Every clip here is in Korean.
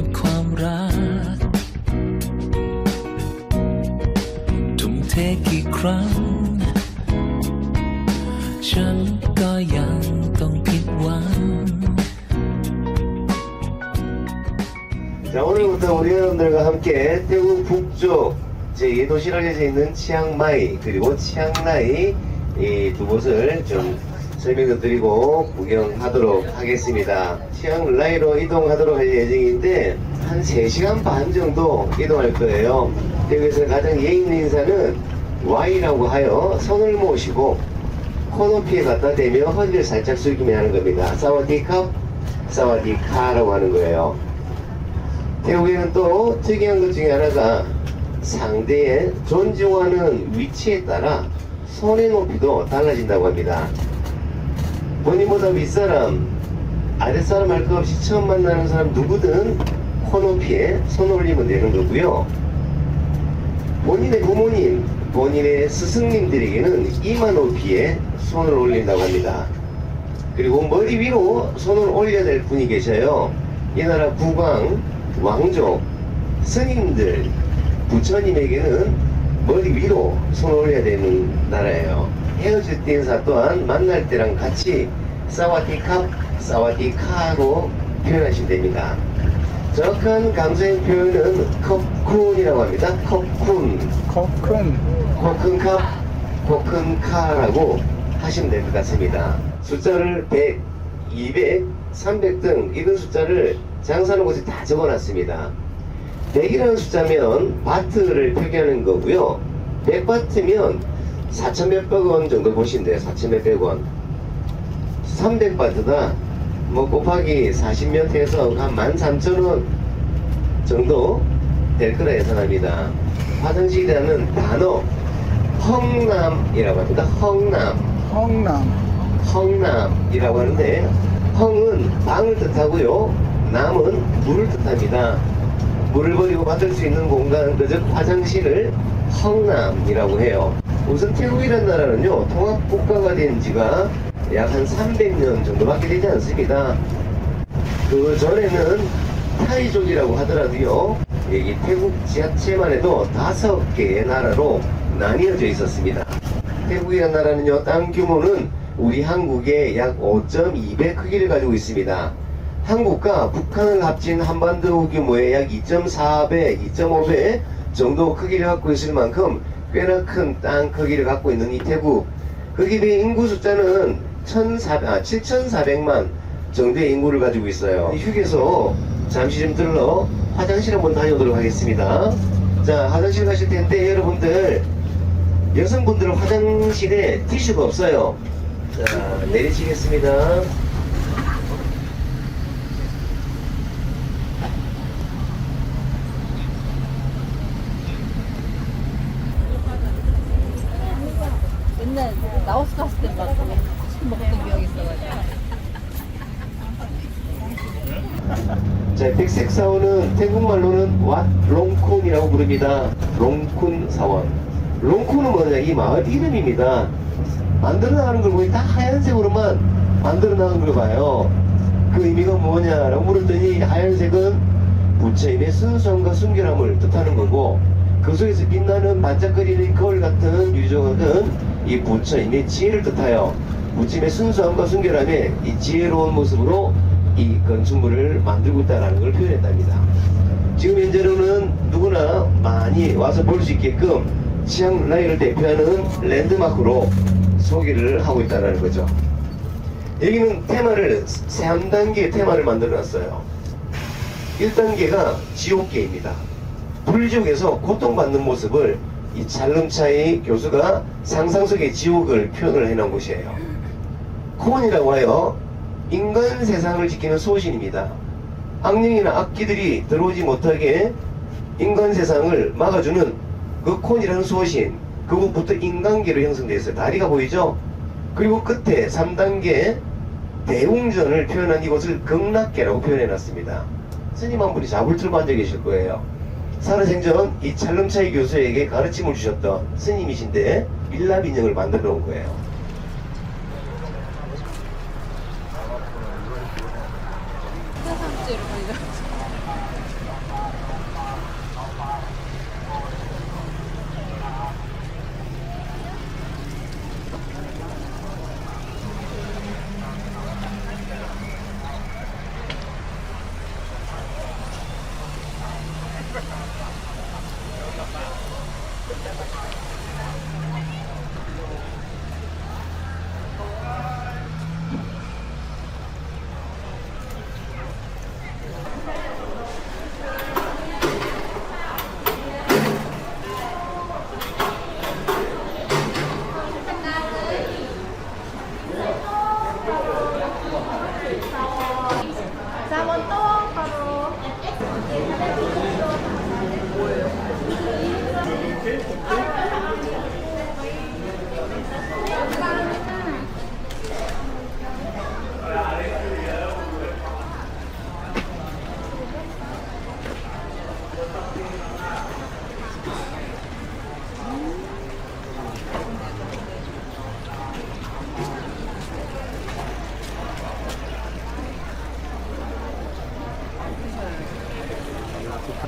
กับความรัก ทุ่มเทกี่ครั้ง ฉันก็ยังต้องผิดหวัง 자, 오늘부터 우리 여러분들과 함께 태국 북쪽 제2도시락에 있는 치앙마이 그리고 치앙라이 이 두 곳을 좀 설명을 드리고 구경하도록 하겠습니다. 치앙라이로 이동하도록 할 예정인데 한 3시간 반 정도 이동할 거예요. 여기서 가장 있는 인사는 Y라고 하여 손을 모시고 코높이에 갖다 대며 허리를 살짝 숙이며 하는 겁니다. 사와디캅, 사와디카라고 하는 거예요. 태국에는 또 특이한 것 중에 하나가 상대의 존중하는 위치에 따라 손의 높이도 달라진다고 합니다. 본인보다 윗사람, 아랫사람 할 것 없이 처음 만나는 사람 누구든 코 높이에 손 올리면 되는 거고요. 본인의 부모님, 본인의 스승님들에게는 이마 높이에 손을 올린다고 합니다. 그리고 머리 위로 손을 올려야 될 분이 계셔요. 이 나라 국왕, 왕족, 스님들, 부처님에게는 머리 위로 손을 올려야 되는 나라예요. 헤어질 때 인사 또한 만날 때랑 같이 사와디캅, 사와디카로 표현하시면 됩니다. 정확한 강조의 표현은 컵쿤이라고 합니다. 컵쿤. 커큰 코큰캅, 코큰카라고 하시면 될 것 같습니다. 숫자를 100, 200, 300 등 이런 숫자를 장사하는 곳에 다 적어놨습니다. 100이라는 숫자면 바트를 표기하는 거고요. 100바트면 4천 몇백 원 정도 보시면 돼요. 4천 몇백 원. 300바트다. 뭐 곱하기 40몇 해서 한 13,000원 정도 될 거라 예상합니다. 화장실이라는 단어 헝남이라고 합니다. 헝남, 헝남 헝남이라고 하는데 헝은 방을 뜻하고요. 남은 물을 뜻합니다. 물을 버리고 받을 수 있는 공간, 그즉 화장실을 헝남이라고 해요. 우선 태국이라는 나라는요, 통합국가가 된 지가 약 한 300년 정도밖에 되지 않습니다. 그 전에는 타이족이라고 하더라도요, 여기 태국 지하체만 해도 다섯 개의 나라로 나뉘어져 있었습니다. 태국이라는 나라는요, 땅 규모는 우리 한국의 약 5.2배 크기를 가지고 있습니다. 한국과 북한을 합친 한반도 규모의 약 2.4배, 2.5배 정도 크기를 갖고 있을 만큼 꽤나 큰 땅 크기를 갖고 있는 이 태국. 거기에 비해 인구 숫자는 1,400, 아, 7,400만 정도의 인구를 가지고 있어요. 휴게소 잠시 좀 들러 화장실 한번 다녀오도록 하겠습니다. 자, 화장실 가실 텐데 여러분들 여성분들은 화장실에 티슈가 없어요. 자, 내리시겠습니다. 옛날 라오스 갔을 때막 먹던 기억이 있어가지고. 자, 백색 사원은 태국말로는 왓 롱쿤이라고 부릅니다. 롱쿤 사원. 롱쿤은 뭐냐? 이 마을 이름입니다. 만들어 나가는 걸 보니 다 하얀색으로만 만들어 나간 걸 봐요. 그 의미가 뭐냐라고 물었더니 하얀색은 부처님의 순수함과 순결함을 뜻하는 거고 그 속에서 빛나는 반짝거리는 거울 같은 유조각은 이 부처님의 지혜를 뜻하여 부처님의 순수함과 순결함에 이 지혜로운 모습으로 이 건축물을 만들고 있다는 걸 표현했답니다. 지금 현재로는 누구나 많이 와서 볼 수 있게끔 치앙라이를 대표하는 랜드마크로 소개를 하고 있다는 거죠. 여기는 테마를 3단계 테마를 만들어 놨어요. 1단계가 지옥계입니다. 불지옥에서 고통받는 모습을 이 잘름차이 교수가 상상 속의 지옥을 표현을 해놓은 곳이에요. 코온이라고 하여 인간 세상을 지키는 소신입니다. 악령이나 악기들이 들어오지 못하게 인간 세상을 막아주는 그 콘이라는 소신, 그곳부터 인간계로 형성되어 있어요. 다리가 보이죠? 그리고 끝에 3단계 대웅전을 표현한 이곳을 극락계라고 표현해 놨습니다. 스님 한 분이 자불틀고 앉아 계실 거예요. 살아생전 이 찰름차이 교수에게 가르침을 주셨던 스님이신데 밀랍 인형을 만들어 놓은 거예요. 세상죄로 보이죠.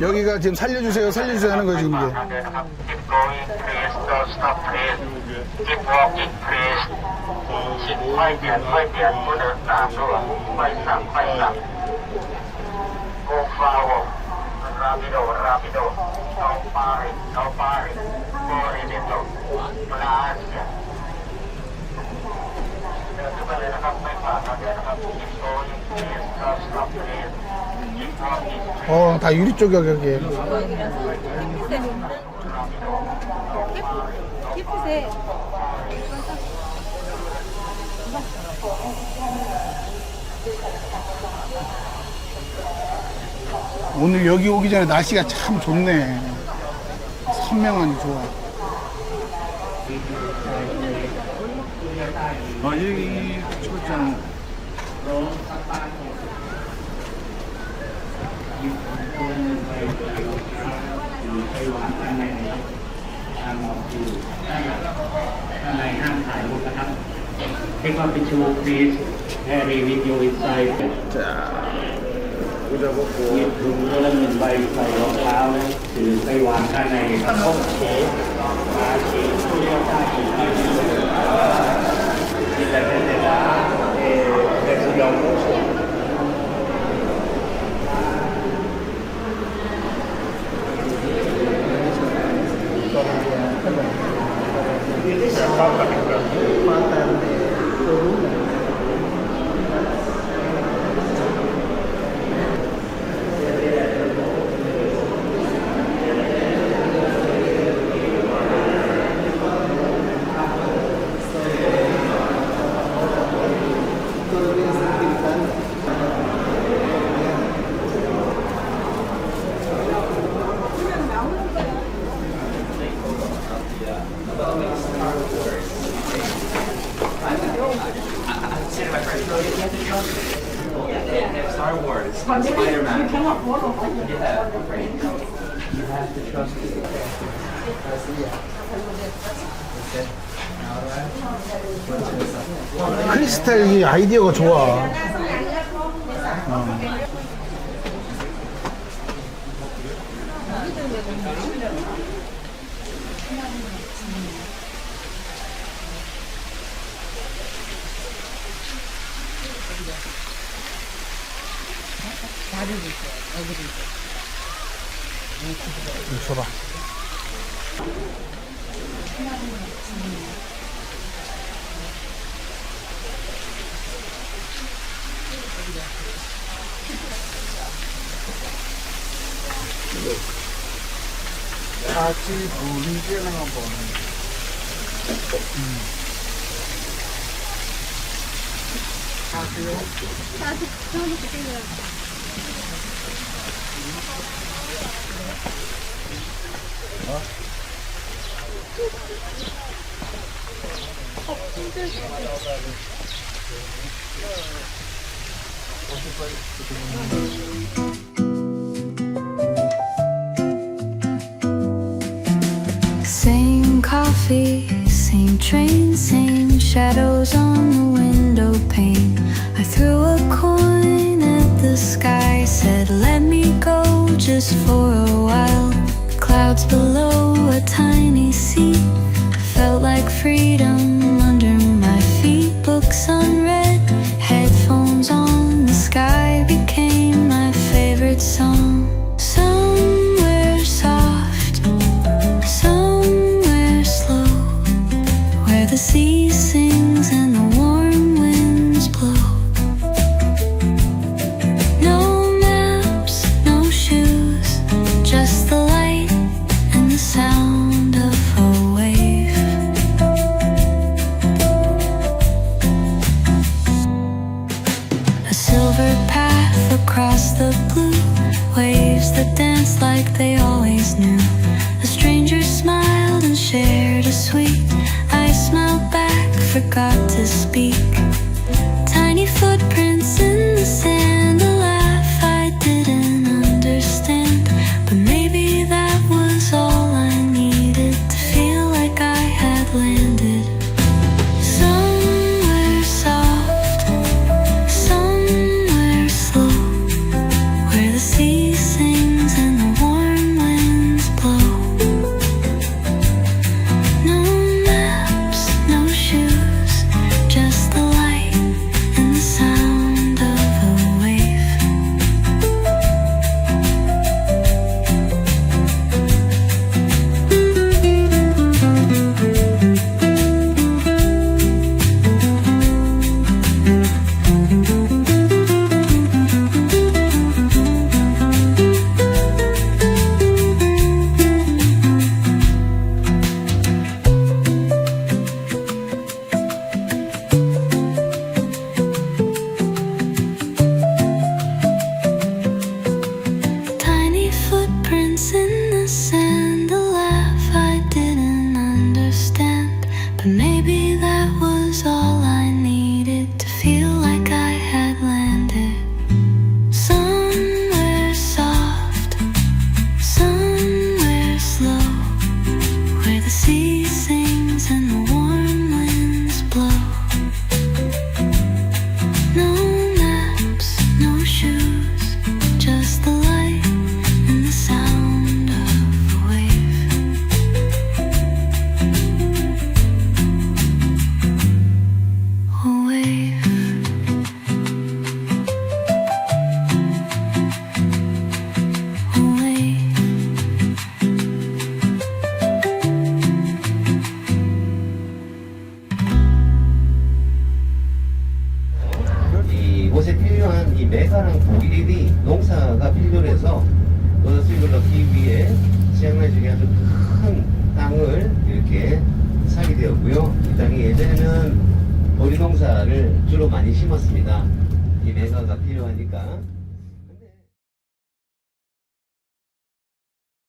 여기가 지금 살려주세요, 살려주세요 하는 거지, 이게. 어, 다 유리 쪽이야, 여기. 햇빛에 오늘 여기 오기 전에 날씨가 참 좋네. 선명하니 좋아. 아, 여기 초장. Take off the shoe, please. Harry, with you inside. คุณจะพบกูหยิบถุงแล้วหนึ่งใบใส่รองเท้านะถือไปวางข้างในพบเขมาเขผู้เลี้ยงได้ถือไปที่ไหนก็ได้เอเป็นสุดยอดว Falta de columna. Star Wars, Spider-Man. 크리스탈 이 아이디어가 좋아. 이거 줘봐. 같이 문제는 Same coffee, same train, same shadows on the window pane. I threw a coin the sky said, Let me go just for a while. Clouds below a tiny sea felt like freedom under my feet. Books unread, headphones on, the sky became my favorite song.